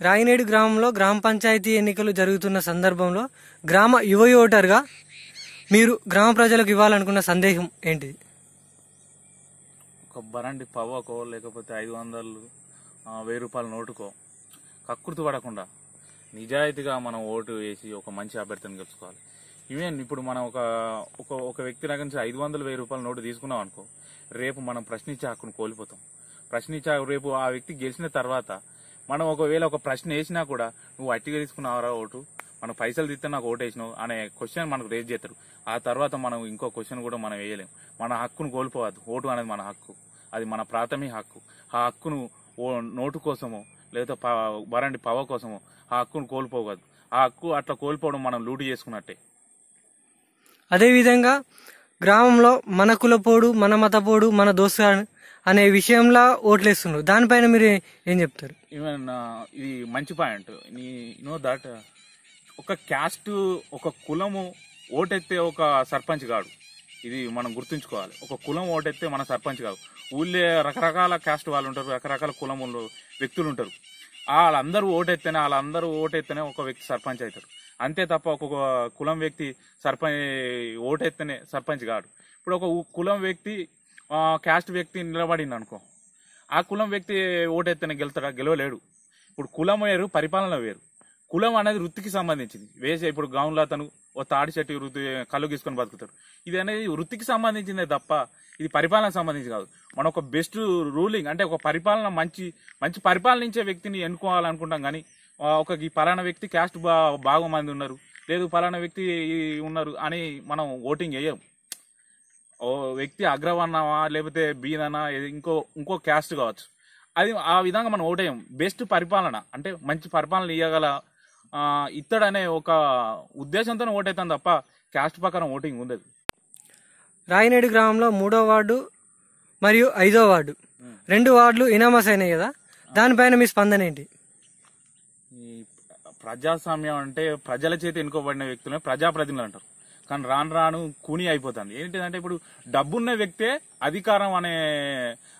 రాయినేడు గ్రామంలో గ్రామ పంచాయతీ ఎన్నికలు జరుగుతున్న సందర్భంలో గ్రామ యువ ఓటర్గా మీరు గ్రామ ప్రజలకు ఇవ్వాలనుకున్న సందేహం ఏంటి ఒక బరండి పవ్వకో లేకపోతే ఐదు వందలు వెయ్యి రూపాయల నోటుకో. కక్కుర్తి పడకుండా నిజాయితీగా మనం ఓటు వేసి ఒక మంచి అభ్యర్థిని గెలుచుకోవాలి. ఈవెన్ ఇప్పుడు మనం ఒక ఒక ఒక వ్యక్తి దగ్గర నుంచి ఐదు వందలు వెయ్యి రూపాయల నోటు తీసుకున్నాం అనుకో రేపు మనం ప్రశ్నించే హక్కును కోల్పోతాం. ప్రశ్నించే రేపు ఆ వ్యక్తి గెలిచిన తర్వాత మనం ఒకవేళ ఒక ప్రశ్న వేసినా కూడా నువ్వు అట్టిగా తీసుకున్నావరా ఓటు? మనం పైసలు తీస్తే నాకు ఓటు వేసినావు అనే క్వశ్చన్ మనకు రేజ్ చేస్తారు. ఆ తర్వాత మనం ఇంకో క్వశ్చన్ కూడా మనం వేయలేం. మన హక్కును కోల్పోవద్దు. ఓటు అనేది మన హక్కు. అది మన ప్రాథమిక హక్కు. ఆ హక్కును ఓ నోటు కోసమో లేదా ప- బరండి పవ కోసమో ఆ హక్కును కోల్పోవద్దు. ఆ హక్కు అట్లా కోల్పోవడం మనం లూటు చేసుకున్నట్టే. అదేవిధంగా గ్రామంలో మన కులపోడు మన మతపోడు మన దోస్తు అనే విషయంలో ఓట్లేస్తున్నారు. దానిపైన మీరు ఏం చెప్తారు? ఈవెన్ ఇది మంచి పాయింట్. నీ నో దట్ ఒక క్యాస్ట్ ఒక కులము ఓటెత్తే ఒక సర్పంచ్ కాడు. ఇది మనం గుర్తుంచుకోవాలి. ఒక కులం ఓటెత్తే మన సర్పంచ్ కాదు. ఊళ్ళో రకరకాల క్యాస్ట్ వాళ్ళు ఉంటారు రకరకాల కులములు వ్యక్తులు ఉంటారు. వాళ్ళందరూ ఓటెత్తేనే వాళ్ళందరూ ఓటెత్తేనే ఒక వ్యక్తి సర్పంచ్ అవుతారు. అంతే తప్ప ఒక్కొక్క కులం వ్యక్తి సర్పంచ్ ఓటెత్తేనే సర్పంచ్ కాడు. ఇప్పుడు ఒక కులం వ్యక్తి క్యాస్ట్ వ్యక్తి నిలబడింది అనుకో ఆ కులం వ్యక్తి ఓటెత్తనే గెలుతాడా గెలవలేడు. ఇప్పుడు కులం వేరు పరిపాలన వేరు. కులం అనేది వృత్తికి సంబంధించింది. వేసే ఇప్పుడు గౌన్లో అతను ఓ తాడి చెట్టు వృత్తి కళ్ళు గీసుకొని బతుకుతాడు. ఇది అనేది వృత్తికి సంబంధించిందే తప్ప ఇది పరిపాలన సంబంధించి కాదు. మనం ఒక బెస్ట్ రూలింగ్ అంటే ఒక పరిపాలన మంచి మంచి పరిపాలనించే వ్యక్తిని ఎన్నుకోవాలనుకుంటాం కానీ ఒక ఈ పలానా వ్యక్తి క్యాస్ట్ బా బాగా మంది ఉన్నారు. లేదు పలానా వ్యక్తి ఉన్నారు అని మనం ఓటింగ్ వేయం ఓ వ్యక్తి అగ్రవర్ణమా లేకపోతే బీదనా ఇంకో ఇంకో క్యాస్ట్ కావచ్చు. అది ఆ విధంగా మనం ఓటేయం. బెస్ట్ పరిపాలన అంటే మంచి పరిపాలన ఇవ్వగల ఇత్తడనే ఒక ఉద్దేశంతో ఓటేతాం తప్ప క్యాస్ట్ ప్రకారం ఓటింగ్ ఉండదు. రాయినేడు గ్రామంలో మూడో వార్డు మరియు ఐదో వార్డు. రెండు వార్డులు ఇనామస్ అయినాయి కదా? దానిపైన మీ స్పందన ఏంటి? ప్రజాస్వామ్యం అంటే ప్రజల చేతి ఎన్నుకోబడిన వ్యక్తులే ప్రజాప్రతినిధులు అంటారు. కానీ రాను రాను కూని అయిపోతుంది. ఏంటిదంటే ఇప్పుడు డబ్బున్న వ్యక్తే అధికారం అనే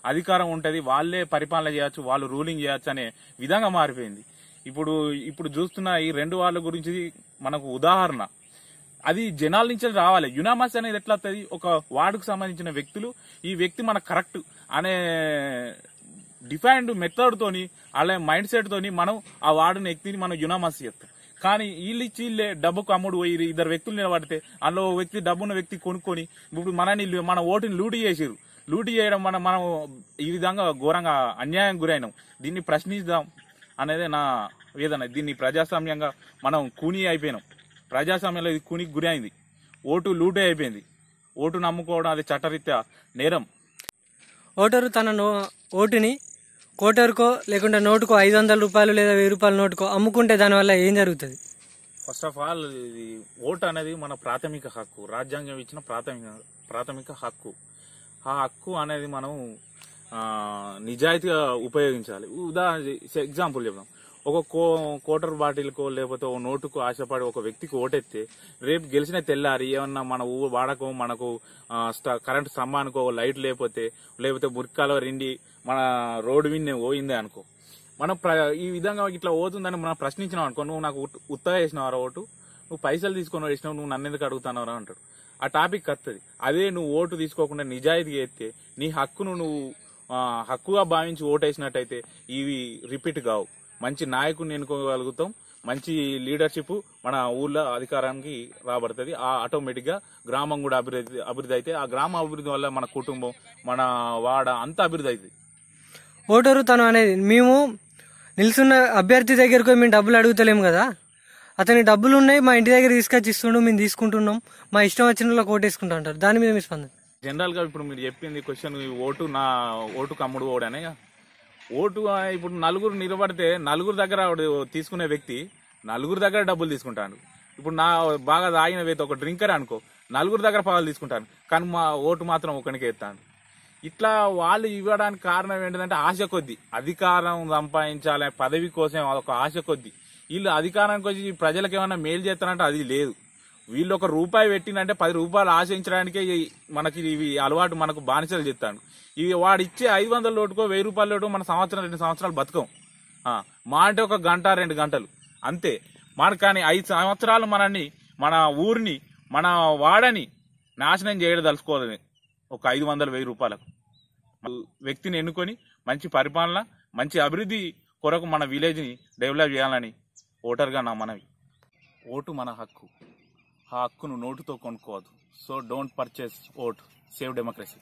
అధికారం ఉంటది వాళ్ళే పరిపాలన చేయొచ్చు వాళ్ళు రూలింగ్ చేయొచ్చు అనే విధంగా మారిపోయింది. ఇప్పుడు ఇప్పుడు చూస్తున్న ఈ రెండు వాళ్ళ గురించి మనకు ఉదాహరణ. అది జనాల నుంచి రావాలి. యునామస్ అనేది ఎట్లా వస్తుంది? ఒక వార్డుకు సంబంధించిన వ్యక్తులు ఈ వ్యక్తి మన కరెక్ట్ అనే డిఫైన్డ్ మెథడ్ తోని అలా మైండ్ సెట్ తోని మనం ఆ వార్డుని వ్యక్తిని మనం యునామస్ చేస్తాం. కానీ వీళ్ళు ఇచ్చి వీళ్ళే డబ్బుకు అమ్ముడు పోయి ఇద్దరు వ్యక్తులు నిలబడితే అందులో వ్యక్తి డబ్బున్న వ్యక్తి కొనుక్కొని ఇప్పుడు మనని మన ఓటుని లూటీ చేసిరు లూటీ చేయడం మనం మనం ఈ విధంగా ఘోరంగా అన్యాయం గురైనాం. దీన్ని ప్రశ్నిద్దాం అనేది నా వేదన. దీన్ని ప్రజాస్వామ్యంగా మనం కూని అయిపోయినాం. ప్రజాస్వామ్యంలో ఇది కూనికి గురి అయింది. ఓటు లూటే అయిపోయింది. ఓటు నమ్ముకోవడం అది చట్టరీత్యా నేరం. ఓటరు తన ఓటుని కోటరుకో లేకుంటే నోటుకో ఐదు వందల రూపాయలు లేదా వెయ్యి రూపాయల నోటుకో అమ్ముకుంటే దానివల్ల ఏం జరుగుతుంది? ఫస్ట్ ఆఫ్ ఆల్ ఇది ఓటు అనేది మన ప్రాథమిక హక్కు రాజ్యాంగం ఇచ్చిన ప్రాథమిక ప్రాథమిక హక్కు. ఆ హక్కు అనేది మనం నిజాయితీగా ఉపయోగించాలి. ఉదాహరణ ఎగ్జాంపుల్ చెప్దాం. ఒక కో కోటర్ బాటిల్కో లేకపోతే ఒక నోటుకు ఆశపడి ఒక వ్యక్తికి ఓటెత్తే రేపు గెలిచిన తెల్లారి ఏమన్నా మన ఊ వాడకం మనకు ఆ, కరెంట్ స్తంభానికో లైట్ లేకపోతే లేకపోతే బుర్కాలో రిండి మన రోడ్డు విన్నే పోయిందే అనుకో. మనం ప్ర- ఈ విధంగా ఇట్లా పోతుందని మనం ప్రశ్నించినాం అనుకో నువ్వు నాకు ఉత్తగా వేసినావు ఓటు? నువ్వు పైసలు తీసుకొని వేసినావు నువ్వు నన్ను ఎందుకు అడుగుతున్నావు అంటాడు. ఆ టాపిక్ వస్తుంది అదే నువ్వు ఓటు తీసుకోకుండా నిజాయితీగా ఎత్తే నీ హక్కును నువ్వు హక్కుగా భావించి ఓటు వేసినట్టయితే ఇవి రిపీట్ కావు. మంచి నాయకుడిని ఎన్నుకోగలుగుతాం మంచి లీడర్షిప్ మన ఊళ్ళో అధికారానికి రాబడుతుంది. ఆ ఆటోమేటిక్గా గ్రామం కూడా అభివృద్ధి అభివృద్ధి అయితే ఆ గ్రామ అభివృద్ధి వల్ల మన కుటుంబం మన వాడ అంతా అభివృద్ధి అవుతుంది. ఓటరు తను అనేది మేము నిల్చున్న అభ్యర్థి దగ్గరకు మేము డబ్బులు అడుగుతలేము కదా. అతని డబ్బులు ఉన్నాయి మా ఇంటి దగ్గర తీసుకొచ్చి ఇస్తుండు మేము తీసుకుంటున్నాం. మా ఇష్టం వచ్చిన వాళ్ళకి ఓటేసుకుంటా అంటారు. దాని మీద మీ స్పందన? జనరల్గా ఇప్పుడు మీరు చెప్పింది క్వశ్చన్ ఓటు నా ఓటు కమ్ముడు ఓడనే ఓటు ఇప్పుడు నలుగురు నిలబడితే నలుగురు దగ్గర తీసుకునే వ్యక్తి నలుగురు దగ్గర డబ్బులు తీసుకుంటాడు. ఇప్పుడు నా బాగా తాగిన వ్యక్తి ఒక డ్రింకర్ అనుకో నలుగురు దగ్గర పాలు తీసుకుంటాను కానీ మా ఓటు మాత్రం ఒకనికి ఎత్తాను ఇట్లా వాళ్ళు ఇవ్వడానికి కారణం ఏంటంటే ఆశ కొద్ది. అధికారం సంపాదించాలనే పదవి కోసం అదొక ఆశ కొద్ది. వీళ్ళు అధికారానికి వచ్చి ప్రజలకు ఏమైనా మేలు చేస్తారంటే అది లేదు. వీళ్ళు ఒక రూపాయి పెట్టినంటే పది రూపాయలు ఆశించడానికే మనకి ఇవి అలవాటు మనకు బానిసలు చెప్తాను ఇవి వాడు ఇచ్చే ఐదు వందల లోటుకో వెయ్యి రూపాయల లోటు మన సంవత్సరం రెండు సంవత్సరాలు బతకం. మా అంటే ఒక గంట రెండు గంటలు. అంతే. మన కానీ ఐదు సంవత్సరాలు మనల్ని మన ఊరిని మన వాడని నాశనం చేయడం తలుసుకోవాలి ఒక ఐదు వందల వెయ్యి రూపాయలకు. వ్యక్తిని ఎన్నుకొని మంచి పరిపాలన మంచి అభివృద్ధి కొరకు మన విలేజ్ని డెవలప్ చేయాలని ఓటర్గా నా మనవి. ఓటు మన హక్కు. ఆ హక్కును నోటుతో కొనుక్కోవద్దు. So don't purchase vote save democracy